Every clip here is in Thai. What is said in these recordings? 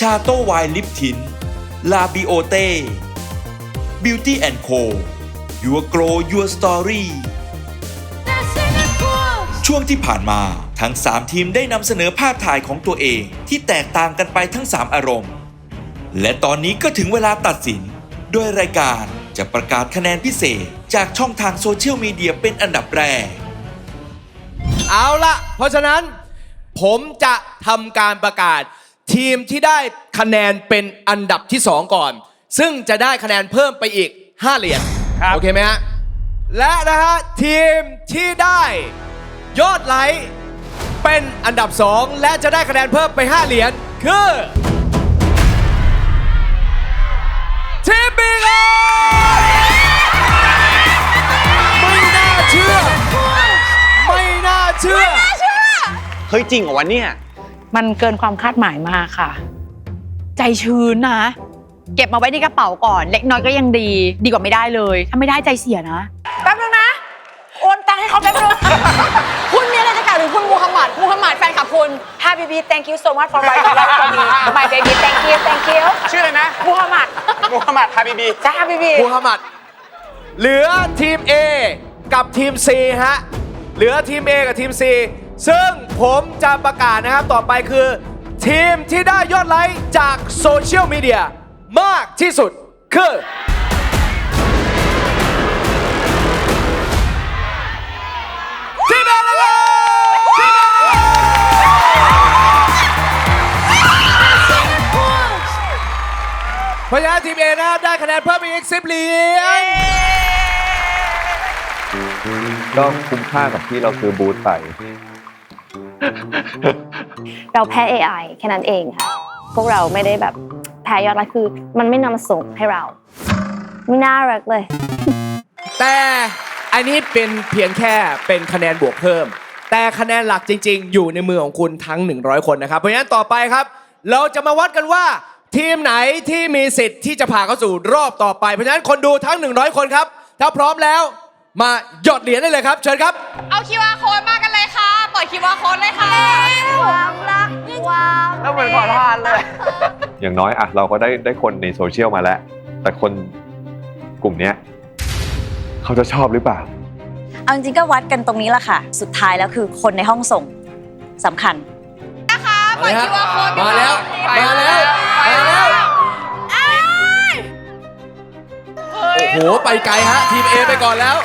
ชาโต้ไวน์ลิปทิน ลาบิโอเต้ Beauty and Co Your Grow Your Story ช่วงที่ผ่านมา ทั้ง 3 ทีมได้นำเสนอภาพถ่ายของตัวเองที่แตกต่างกันไปทั้ง 3 อารมณ์ และตอนนี้ก็ถึงเวลาตัดสิน โดยรายการจะประกาศคะแนนพิเศษจากช่องทางโซเชียลมีเดียเป็นอันดับแรก เอาละเพราะฉะนั้น ผมจะทำการประกาศ ทีมที่ได้คะแนนเป็นอันดับที่ 2 ก่อน ซึ่งจะได้คะแนนเพิ่มไปอีก 5 เหรียญโอเคไหมฮะ และนะฮะ ทีมที่ได้ยอดไลค์เป็นอันดับ 2 และจะได้คะแนนเพิ่มไป 5 เหรียญคือ ทีมบีครับไม่น่าเชื่อ ไม่น่าเชื่อ เฮ้ยจริงเหรอวะเนี่ย มันเกินความคาดหมายมากค่ะ ใจชื้นนะ เก็บมาไว้ในกระเป๋าก่อน เล็กน้อยก็ยังดี ดีกว่าไม่ได้เลย ถ้าไม่ได้ใจเสียนะแป๊บนึงนะ โอนตังค์ให้เขาแป๊บนึง คุณมีอะไรจะกล่าวถึงคุณมูฮัมหมัดมูฮัมหมัดแฟนคลับคุณ Happy baby thank you so much for writing love for me my baby thank you thank you ชื่ออะไรนะมูฮัมหมัดมูฮัมหมัดฮาบิบีจ้า Happy baby มูฮัมหมัดเหลือทีม A กับทีม C ฮะ เหลือทีม A กับทีม C ซึ่งผมจะประกาศนะครับต่อไปคือ ทีมที่ได้ยอดไลค์จากโซเชียลมีเดียมากที่สุดคือ ทีม A เลยครับทีม A เพราะฉะนั้นทีม A นะครับได้คะแนนเพิ่มอีก 10 เหรียญ ก็คุ้มค่ากับที่เราซื้อบูธไป เราแพ้ AI แค่นั้นเองค่ะ พวกเราไม่ได้แบบแพ้ยอดไลค์คือ มันไม่นำมาส่งให้เรา ไม่น่ารักเลย แต่อันนี้เป็นเพียงแค่เป็นคะแนนบวกเพิ่ม แต่คะแนนหลักจริง ๆ อยู่ในมือของคุณทั้ง 100 คนนะครับ เพราะฉะนั้นต่อไปครับ เราจะมาวัดกันว่า ทีมไหนที่มีสิทธิ์ที่จะผ่านเข้าสู่รอบต่อไปเพราะฉะนั้นคนดูทั้ง 100 คนครับ ถ้าพร้อมแล้ว มาหยอดเหรียญได้เลยครับ เชิญครับ เอา QR code มากันเลย ค่ะปล่อย QR code เลยค่ะความรักความแล้วเหมือนขอทานเลย อย่างน้อยอะเราก็ได้ได้คนในโซเชียลมาแล้ว แต่คนกลุ่มเนี้ยเขาจะชอบหรือเปล่า เอาจริงๆก็วัดกันตรงนี้แหละค่ะ สุดท้ายแล้วคือคนในห้องส่งสำคัญปล่อย QR code มาแล้วมาแล้วมาแล้วโอ้โหไปไกลฮะ ทีม A ไปก่อนแล้ว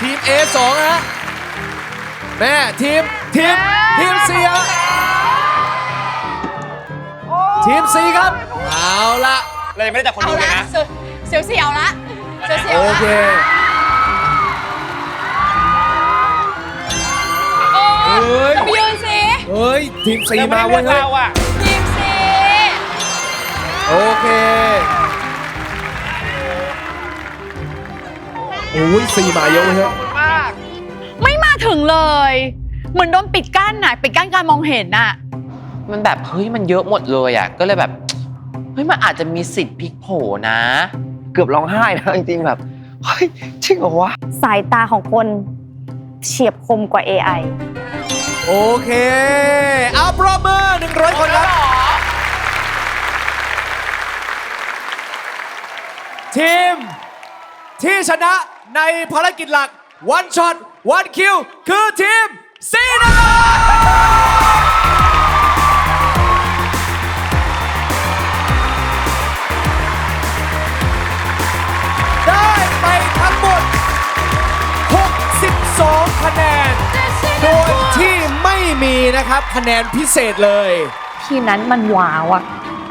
ทีม A สองฮะ แม่ทีม ทีมทีม C ฮะทีม C ครับ เอาละเรายังไม่ได้จากคนเอาดูเลยละนะ เสียวเสียวๆละเสียวเสียวโอละเคโอ้เฮ้ยยยืนสิเฮ้ยทีม C ยังไม่มาได้เว้เลืยอกเฮ้ยเราอะทีมสิโอเคโอ้ย C มาเยอะเว้ยเฮ้ยไม่มาถึงเลย เหมือนโดนปิดกั้นน่ะปิดกั้นการมองเห็นน่ะ มันแบบเฮ้ยมันเยอะหมดเลยอะก็เลยแบบเฮ้ยมันอาจจะมีสิทธิ์พลิกโผนะ เกือบร้องไห้นะจริงๆแบบเฮ้ยจริงเหรอวะ สายตาของคนเฉียบคมกว่า AI โอเค เอาปรบมือ100 คนครับทีม ที่ชนะในภารกิจหลัก one shot one kill คือทีม ซีนะครับได้ไปทั้งหมด 62 คะแนน โดยที่ไม่มีนะครับคะแนนพิเศษเลย ทีมนั้นมันว้าวอะ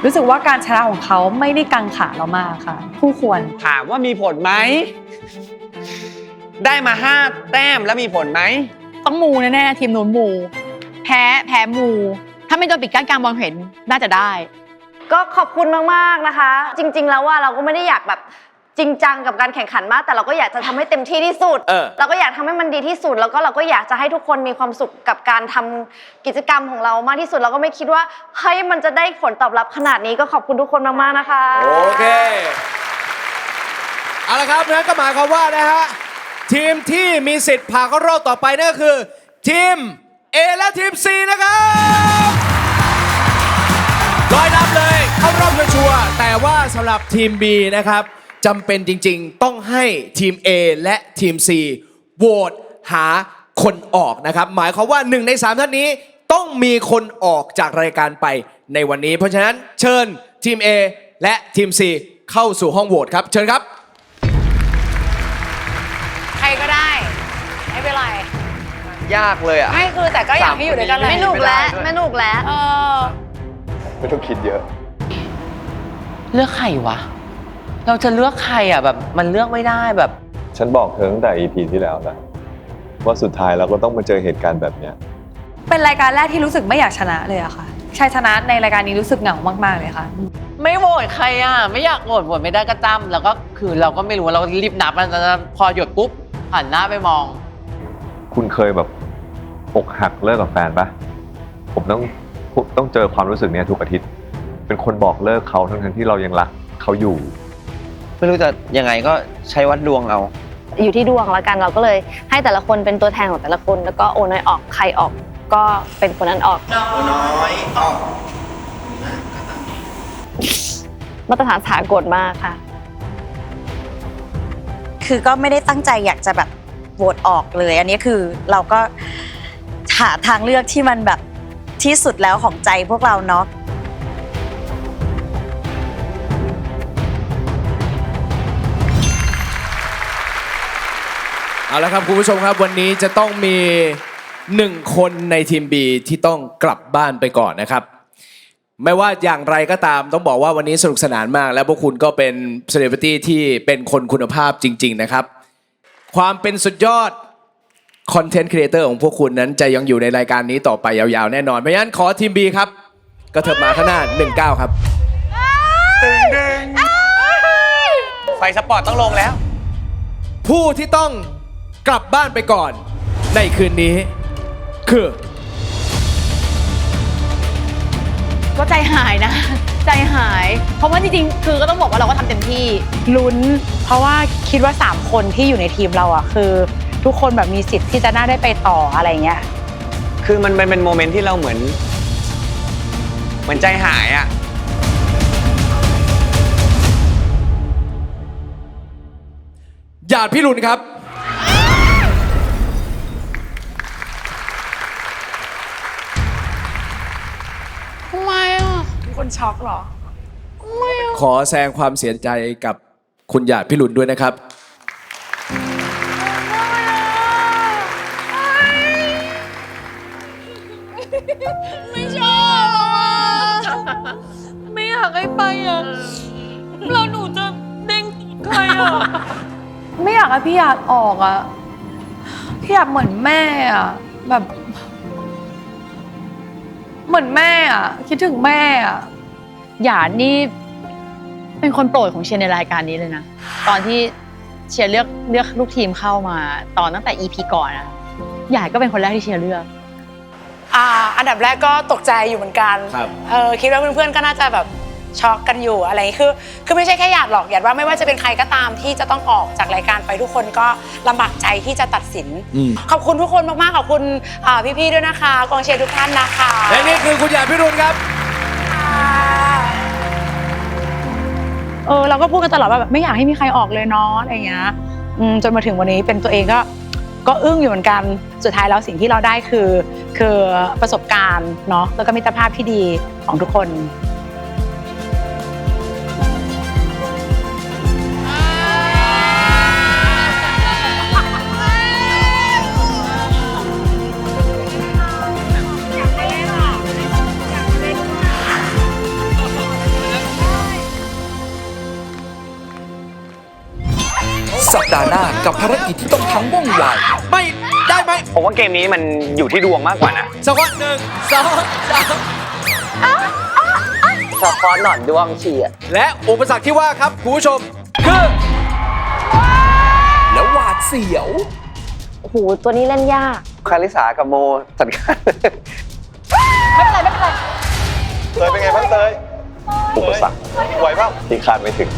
รู้สึกว่าการชนะของเขาไม่ได้กังขาเรามากค่ะ คู่ควร ถามว่ามีผลไหม ได้มาห้าแต้มแล้วมีผลไหม ต้องมูแน่ๆทีมนู้นมู แพ้แพ้มู ถ้าไม่โดนปิดกั้นการมองเห็นน่าจะได้ ก็ขอบคุณมากๆนะคะ จริง ๆ แล้วว่าเราก็ไม่ได้อยากแบบจริงจังกับการแข่งขันมาก แต่เราก็อยากจะทำให้เต็มที่ที่สุด เออ เราก็อยากทำให้มันดีที่สุด แล้วก็เราก็อยากจะให้ทุกคนมีความสุขกับการทำกิจกรรมของเรามากที่สุด เราก็ไม่คิดว่าเฮ้ยมันจะได้ผลตอบรับขนาดนี้ก็ขอบคุณทุกคนมากๆนะคะ โอเค เอาละครับนั้นก็หมายความว่านะฮะ ทีมที่มีสิทธิ์ผ่านเข้ารอบต่อไปนั่นก็คือ ทีม A และทีม C นะครับร้อยนับเลยเข้ารอบชัวร์ๆแต่ว่าสำหรับทีม B นะครับจำเป็นจริงๆ ต้องให้ทีม A และทีม C โหวตหาคนออกนะครับ หมายความว่า1ใน3ท่านนี้ต้องมีคนออกจากรายการไปในวันนี้ เพราะฉะนั้นเชิญทีม A และทีม C เข้าสู่ห้องโหวตครับ เชิญครับ ยากเลยอะ ไม่คือแต่ก็อยากให้อยู่ด้วยกันเลยไม่หนุกแล้วไม่หนุกแล้วเออไม่ต้องคิดเยอะ เลือกใครวะ เราจะเลือกใครอะแบบมันเลือกไม่ได้แบบ ฉันบอกเธอตั้งแต่ EP ที่แล้วนะว่าสุดท้ายเราก็ต้องมาเจอเหตุการณ์แบบเนี้ยเป็นรายการแรกที่รู้สึกไม่อยากชนะเลยอะค่ะชัยชนะในรายการนี้รู้สึกเหงามากๆเลยค่ะ ไม่โหวตใครอะ ไม่อยากโหวตโหวตไม่ได้ก็จ้ำแล้วก็คือเราก็ไม่รู้เรารีบนับมันจะพอหยดปุ๊บหันหน้าไปมอง คุณเคยแบบอกหักเลิกกับแฟนปะผมต้องต้องเจอความรู้สึกเนี้ยทุกอาทิตย์ เป็นคนบอกเลิกเขาทั้งๆที่เรายังรักเขาอยู่ ไม่รู้จะยังไงก็ใช้วัดดวงเอา อยู่ที่ดวงแล้วกันเราก็เลยให้แต่ละคนเป็นตัวแทนของแต่ละคน แล้วก็โอนอยออกใครออกก็เป็นคนนั้นออกน้อยออกมาตรฐานสากลมากค่ะ คือก็ไม่ได้ตั้งใจอยากจะแบบ โหวตออกเลย อันนี้คือเราก็หาทางเลือกที่มันแบบที่สุดแล้วของใจพวกเราเนาะเอาละครับคุณผู้ชมครับวันนี้จะต้องมีหนึ่งคนในทีม B ที่ต้องกลับบ้านไปก่อนนะครับ ไม่ว่าอย่างไรก็ตามต้องบอกว่าวันนี้สนุกสนานมาก และพวกคุณก็เป็นเซเลบริตี้ที่เป็นคนคุณภาพจริง ๆ นะครับ ความเป็นสุดยอดคอนเทนต์ครีเอเตอร์ของพวกคุณนั้นจะยังอยู่ในรายการนี้ต่อไปยาวๆแน่นอนเพราะฉะนั้นขอทีม B ครับ ก็เถิบมาข้างหน้า 19 ครับไฟสปอร์ตต้องลงแล้ว ผู้ที่ต้องกลับบ้านไปก่อน ในคืนนี้ คือ ก็ใจหายนะ ใจหาย เพราะว่าจริงๆ คือก็ต้องบอกว่าเราก็ทำเต็มที่ ลุ้น เพราะว่าคิดว่า 3 คนที่อยู่ในทีมเราอะคือ ทุกคนแบบมีสิทธิ์ที่จะน่าได้ไปต่ออะไรเงี้ย คือมันเป็นเป็นโมเมนต์ที่เราเหมือน เหมือนใจหายอะหยาดพี่รุนครับ คนช็อกเหรอ ขอแสดงความเสียใจกับคุณหยาดพี่รุนด้วยนะครับ ไม่ชอบไม่อยากให้ไปอะเราหนูจะเด้งใครอะ ไม่อยากให้พี่อยากออกอะ พี่อยากเหมือนแม่อะ แบบ เหมือนแม่อะ คิดถึงแม่อะ หยาดนี่เป็นคนโปรดของเชียร์ในรายการนี้เลยนะ ตอนที่เชียร์เลือกเลือกลูกทีมเข้ามาตอนตั้งแต่ EP ก่อนอะหยาดก็เป็นคนแรกที่เชียร์เลือก อ่าอันดับแรกก็ตกใจอยู่เหมือนกันครับ เออคิดว่าเพื่อนๆก็น่าจะแบบช็อกกันอยู่อะไรอย่างงี้คือ คือไม่ใช่แค่หยาดหรอกหยาดว่าไม่ว่าจะเป็นใครก็ตามที่จะต้องออกจากรายการไปทุกคนก็ลำบากใจที่จะตัดสิน อืม ขอบคุณทุกคนมากๆขอบคุณอ่าพี่ๆด้วยนะคะกองเชียร์ทุกท่านนะคะและนี่คือคุณหยาดพี่รุนครับ เออเราก็พูดกันตลอดว่าแบบไม่อยากให้มีใครออกเลยเนาะอะไรเงี้ยจนมาถึงวันนี้เป็นตัวเองก็ก็อึ้งอยู่เหมือนกันสุดท้ายแล้วสิ่งที่เราได้คือ คือประสบการณ์เนาะแล้วก็มิตรภาพที่ดีของทุกคน กับภารกิจที่ต้องทั้งว่องไวไม่ได้ไหมผมว่าเกมนี้มันอยู่ที่ดวงมากกว่านะสักวันหนึ่งสองสามเฉพาะหนอนดวงเฉียดและอุปสรรคที่ว่าครับคุณผู้ชมคือแล้วหวาดเสียวโอ้โหตัวนี้เล่นยากคาริสากับโมจัดการไม่เป็นไรไม่เป็นไรเตยเป็นไงบ้างเตยอุปสรรคไหวป่ะที่คาดไม่ถึง